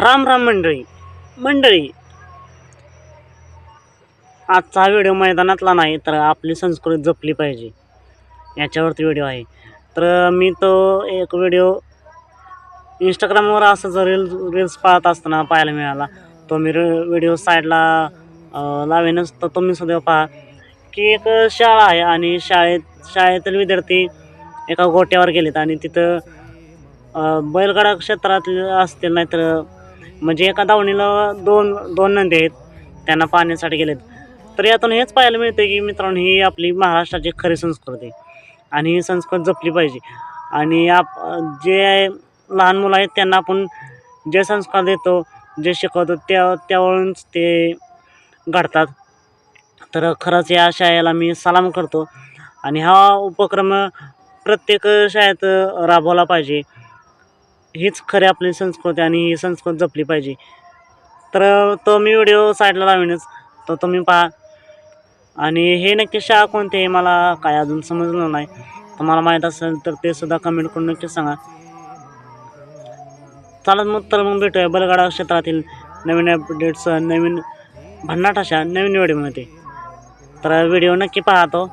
राम राम मंडळी. मंडळी आजचा हा व्हिडिओ मैदानातला नाही तर आपली संस्कृती जपली पाहिजे. याच्यावरती व्हिडिओ आहे. तर मी तो एक व्हिडिओ इंस्टाग्रामवर असं जर रील्स रील्स पाहत असताना पाहायला मिळाला तो मी व्हिडिओ साईडला अं, लावेनच तर तुम्ही सुद्धा पहा की एक शाळा आहे आणि शाळेत शाळेतील विद्यार्थी एका गोट्यावर गेलेत आणि तिथं बैलगाडा क्षेत्रातील असतील नाहीतर म्हणजे एका धावणीला दोन दोन नंदी आहेत. त्यांना पाहण्यासाठी गेलेत. तर यातून हेच पाहायला मिळतं की मित्रांनो ही आपली महाराष्ट्राची खरी संस्कृती आहे. आणि ही संस्कृत जपली पाहिजे. आणि आप जे लहान मुलं आहेत त्यांना आपण जे संस्कार देतो जे शिकवतो त्या त्यावरूनच ते घडतात. तर खरंच या शाळेला मी सलाम करतो. आणि हा उपक्रम प्रत्येक शाळेत राबवला पाहिजे. हीच खरी आपली संस्कृती आणि ही संस्कृती जपली पाहिजे. तर तो मी व्हिडिओ साईडला लावेनच तो तुम्ही पहा. आणि हे नक्की शाळा कोणते हे मला काय अजून समजलं नाही. तुम्हाला माहीत असेल तर ते सुद्धा कमेंट करून नक्की सांगा. चालत मग तर मग भेटूया बलगाडा क्षेत्रातील नवीन अपडेट्स नवीन भन्नाट अशा नवीन व्हिडिओमध्ये तर व्हिडिओ नक्की पाहतो.